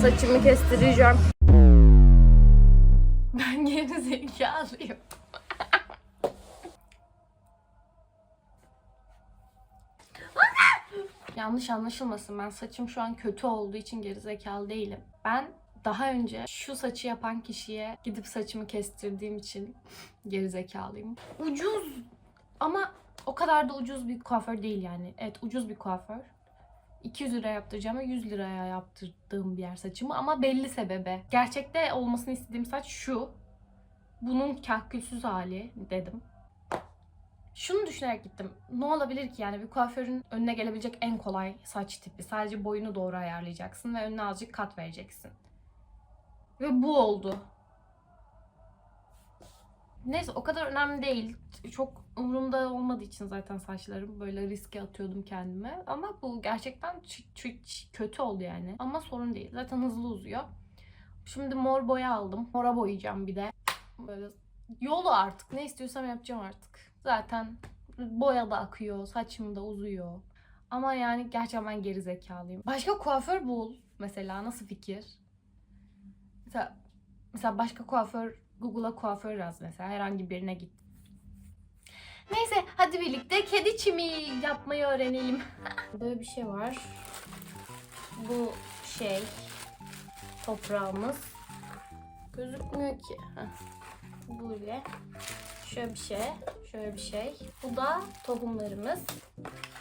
Saçımı kestireceğim. Ben geri zekalıyım. Yanlış anlaşılmasın ben saçım şu an kötü olduğu için gerizekalı değilim. Ben daha önce şu saçı yapan kişiye gidip saçımı kestirdiğim için gerizekalıyım. Ucuz ama o kadar da ucuz bir kuaför değil yani. Evet ucuz bir kuaför. 200 lira yaptıracağıma 100 liraya yaptırdığım bir yer saçımı ama belli sebebe. Gerçekte olmasını istediğim saç şu. Bunun kahkülsüz hali dedim. Şunu düşünerek gittim. Ne olabilir ki yani bir kuaförün önüne gelebilecek en kolay saç tipi. Sadece boyunu doğru ayarlayacaksın ve önüne azıcık kat vereceksin. Ve bu oldu. Neyse o kadar önemli değil. Çok umurumda olmadığı için zaten saçlarım böyle riske atıyordum kendime. Ama bu gerçekten kötü oldu yani. Ama sorun değil. Zaten hızlı uzuyor. Şimdi mor boya aldım. Mora boyayacağım bir de. Böyle yolu artık. Ne istiyorsam yapacağım artık. Zaten boya da akıyor. Saçım da uzuyor. Ama yani gerçekten ben geri zekalıyım. Başka kuaför bul. Mesela nasıl fikir? Mesela, mesela başka kuaför Google'a kuaför yaz mesela. Herhangi birine git. Neyse hadi birlikte kedi çimi yapmayı öğrenelim. Böyle bir şey var. Bu şey toprağımız. Gözükmüyor ki. Böyle. Şöyle bir şey. Şöyle bir şey. Bu da tohumlarımız.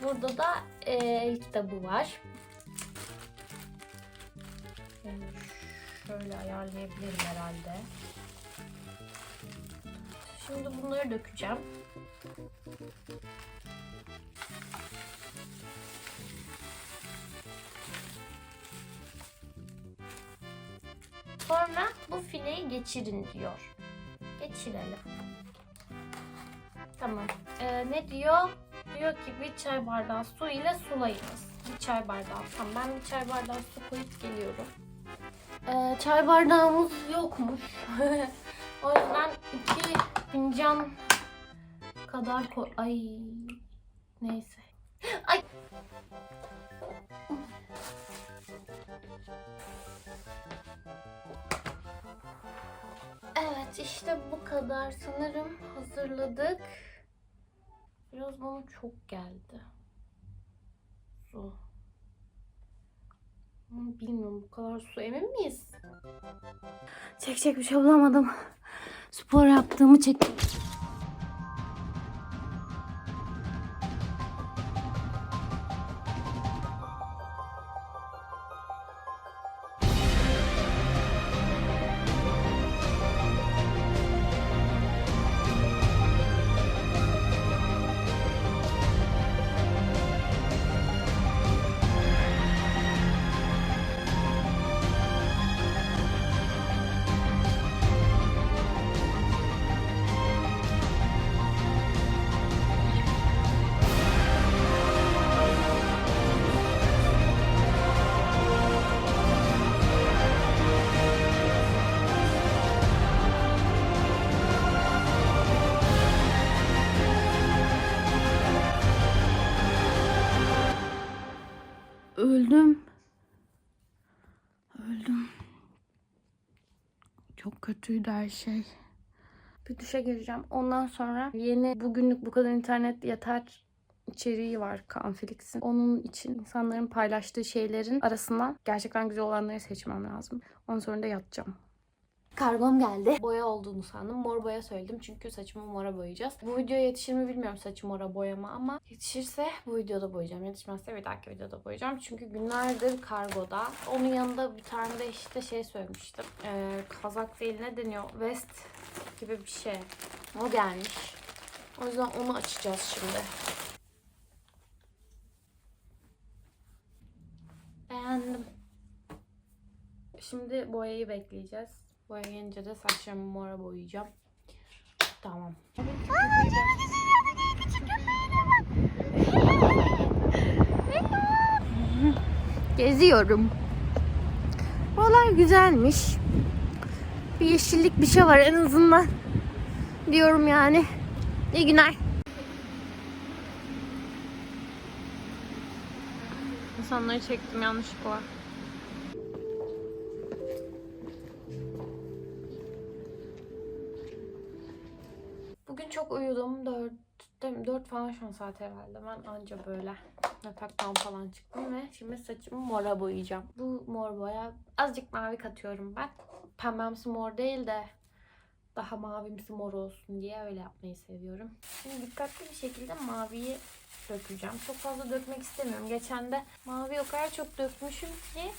Burada da e, el kitabı var. Şöyle ayarlayabilirim herhalde. Şimdi bunları dökeceğim. Sonra bu fileyi geçirin diyor. Geçirelim. Tamam. Ee, ne diyor? Diyor ki bir çay bardağı su ile sulayınız. Bir çay bardağı. Tamam ben bir çay bardağı su koyup geliyorum. Ee, çay bardağımız yokmuş. o yüzden iki fincan kadar koy... Ay neyse. Ay. Evet işte bu kadar sanırım hazırladık. Biraz bana çok geldi. Su. Bilmiyorum bu kadar su emin miyiz? Çekecek bir şey bulamadım. Spor yaptığımı çek. Öldüm. Öldüm. Çok kötüydü her şey. Bir duşa gireceğim. Ondan sonra yeni bugünlük bu kadar internet yeter içeriği var Canflix'in. Onun için insanların paylaştığı şeylerin arasından gerçekten güzel olanları seçmem lazım. Ondan sonra da yatacağım. Kargom geldi. Boya olduğunu sandım. Mor boya söyledim çünkü saçımı mora boyayacağız. Bu videoya yetişir mi bilmiyorum saçım mora boyama ama yetişirse bu videoda boyayacağım. Yetişmezse bir dahaki videoda boyayacağım. Çünkü günlerdir kargoda. Onun yanında bir tane de işte şey söylemiştim. Ee, kazak değil ne deniyor? Vest gibi bir şey. O gelmiş. O yüzden onu açacağız şimdi. Beğendim. Şimdi boyayı bekleyeceğiz. Boya gelince de saçlarımı mora boyayacağım. Tamam. Geziyorum. Buralar güzelmiş. Bir yeşillik bir şey var en azından. Diyorum yani. İyi günler. İnsanları çektim yanlışlıkla. Uyudum. 4 4 falan şu an saat herhalde. Ben anca böyle yataktan falan çıktım ve şimdi saçımı mora boyayacağım. Bu mor boya azıcık mavi katıyorum ben. Pembemsi mor değil de daha mavimsi mor olsun diye öyle yapmayı seviyorum. Şimdi dikkatli bir şekilde maviyi dökeceğim. Çok fazla dökmek istemiyorum. Geçen de mavi o kadar çok dökmüşüm ki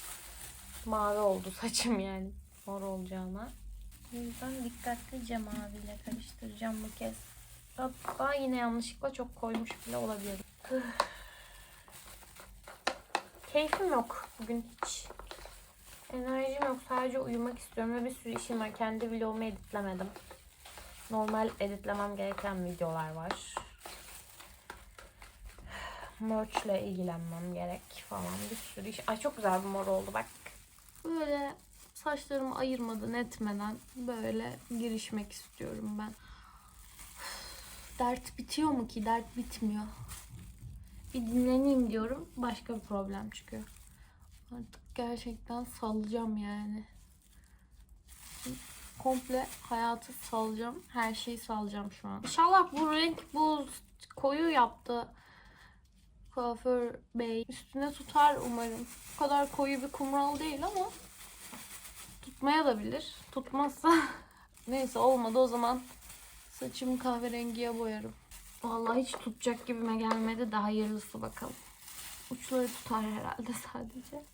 mavi oldu saçım yani mor olacağına. O yüzden dikkatlice maviyle karıştıracağım bu kez. Hatta yine yanlışlıkla çok koymuş bile olabilirim. Keyfim yok bugün hiç. Enerjim yok. Sadece uyumak istiyorum ve bir sürü işim var. Kendi vlogumu editlemedim. Normal editlemem gereken videolar var. Merch ile ilgilenmem gerek falan bir sürü iş. Ay çok güzel bir mor oldu bak. Böyle saçlarımı ayırmadan etmeden böyle girişmek istiyorum ben. Dert bitiyor mu ki? Dert bitmiyor. Bir dinleneyim diyorum. Başka bir problem çıkıyor. Artık gerçekten salacağım yani. Komple hayatı salacağım. Her şeyi salacağım şu an. İnşallah bu renk bu koyu yaptı kuaför bey. Üstüne tutar umarım. Bu kadar koyu bir kumral değil ama tutmaya da bilir. Tutmazsa neyse olmadı o zaman saçımı kahverengiye boyarım. Vallahi hiç tutacak gibime gelmedi. Daha hayırlısı bakalım. Uçları tutar herhalde sadece.